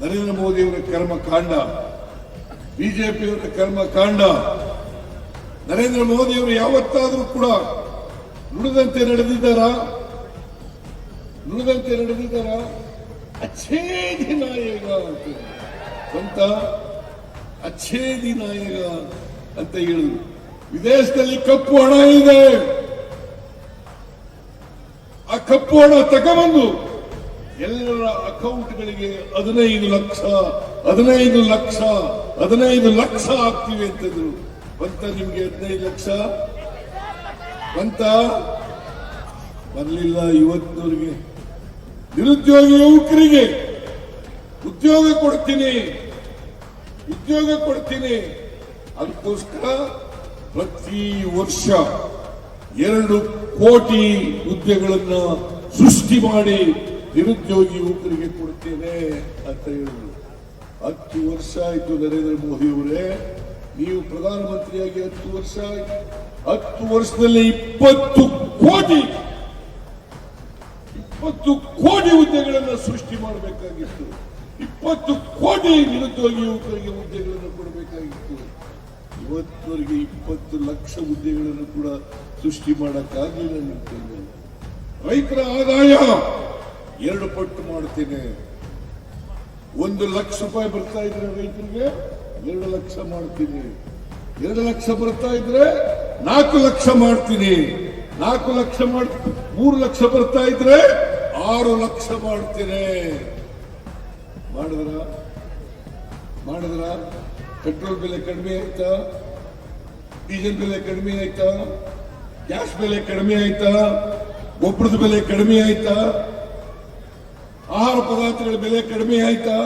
ನರೇಂದ್ರ ಮೋದಿಯವರ ಕರ್ಮಕಾಂಡ ಬಿಜೆಪಿಯವರ ಕರ್ಮಕಾಂಡ ನರೇಂದ್ರ ಮೋದಿಯವರು ಯಾವತ್ತಾದರೂ ಕೂಡ ನುಡಿದಂತೆ ನಡೆದಿದ್ದಾರಾ? ನುಡಿದಂತೆ ನಡೆದಿದ್ದಾರಾ? ಅಚ್ಛೇದಿ ನಾಯಕ ಅಂತ. ಸ್ವಂತ ಅಚ್ಛೇದಿ ನಾಯಕ ಅಂತ ಹೇಳಿದ್ರು ವಿದೇಶದಲ್ಲಿ ಕಪ್ಪು ಹಣ ಇದೆ. ಆ ಕಪ್ಪು ಹಣ ತಗೊಬಂದು ಎಲ್ಲರ ಅಕೌಂಟ್ಗಳಿಗೆ ಹದಿನೈದು ಲಕ್ಷ ಹದಿನೈದು ಲಕ್ಷ ಹದಿನೈದು ಲಕ್ಷ ಆಗ್ತೀವಿ ಅಂತಂದ್ರು ಬಂತ ನಿಮ್ಗೆ ಹದಿನೈದು ಲಕ್ಷ? ಬಂತ? ಬರಲಿಲ್ಲ ಇವತ್ತಿನವರಿಗೆ ನಿರುದ್ಯೋಗಿ ಯುವಕರಿಗೆ ಉದ್ಯೋಗ ಕೊಡ್ತೀನಿ ಉದ್ಯೋಗ ಕೊಡ್ತೀನಿ. ಅದಕ್ಕೋಸ್ಕರ ಪ್ರತಿ ವರ್ಷ ಎರಡು ಕೋಟಿ ಹುದ್ದೆಗಳನ್ನ ಸೃಷ್ಟಿ ಮಾಡಿ ನಿರುದ್ಯೋಗಿ ಯುವಕರಿಗೆ ಕೊಡ್ತೇನೆ ಅಂತ ಹೇಳಿದರು. ಹತ್ತು ವರ್ಷ ಆಯಿತು ನರೇಂದ್ರ ಮೋದಿ ಅವರೇ. ನೀವು ಪ್ರಧಾನಮಂತ್ರಿಯಾಗಿ ಹತ್ತು ವರ್ಷ ಆಯ್ತು. ಹತ್ತು ವರ್ಷದಲ್ಲಿ ಇಪ್ಪತ್ತು ಕೋಟಿ ಇಪ್ಪತ್ತು ಕೋಟಿ ಹುದ್ದೆಗಳನ್ನು ಸೃಷ್ಟಿ ಮಾಡಬೇಕಾಗಿತ್ತು. ಇಪ್ಪತ್ತು ಕೋಟಿ ನಿರುದ್ಯೋಗಿ ಯುವಕರಿಗೆ ಹುದ್ದೆಗಳನ್ನು ಕೊಡಬೇಕಾಗಿತ್ತು. ಇವತ್ತವರೆಗೆ ಇಪ್ಪತ್ತು ಲಕ್ಷ ಹುದ್ದೆಗಳನ್ನು ಕೂಡ ಸೃಷ್ಟಿ ಮಾಡಕ್ಕಾಗಲಿಲ್ಲ. ರೈತರ ಆದಾಯ ಎರಡು ಪಟ್ಟು ಮಾಡ್ತೀನಿ. ಒಂದು ಲಕ್ಷ ರೂಪಾಯಿ ಬರ್ತಾ ಇದ್ರೆ ರೈತರಿಗೆ, ಎರಡು ಲಕ್ಷ ಮಾಡ್ತೀನಿ. ಎರಡು ಲಕ್ಷ ಬರ್ತಾ ಇದ್ರೆ ನಾಲ್ಕು ಲಕ್ಷ ಮಾಡ್ತೀನಿ. ನಾಲ್ಕು ಲಕ್ಷ ಮಾಡ್, ಮೂರು ಲಕ್ಷ ಬರ್ತಾ ಇದ್ರೆ ಆರು ಲಕ್ಷ ಮಾಡ್ತೀನಿ. ಮಾಡಿದ್ರ? ಮಾಡಿದ್ರ? ಪೆಟ್ರೋಲ್ ಬೆಲೆ ಕಡಿಮೆ ಆಯ್ತಾ? ಡೀಸೆಲ್ ಬೆಲೆ ಕಡಿಮೆ ಆಯ್ತಾ? ಗ್ಯಾಸ್ ಬೆಲೆ ಕಡಿಮೆ ಆಯ್ತಾ? ಗೊಬ್ಬರದ ಬೆಲೆ ಕಡಿಮೆ ಆಯ್ತಾ? ಆಹಾರ ಪದಾರ್ಥಗಳ ಬೆಲೆ ಕಡಿಮೆ ಆಯ್ತಾ?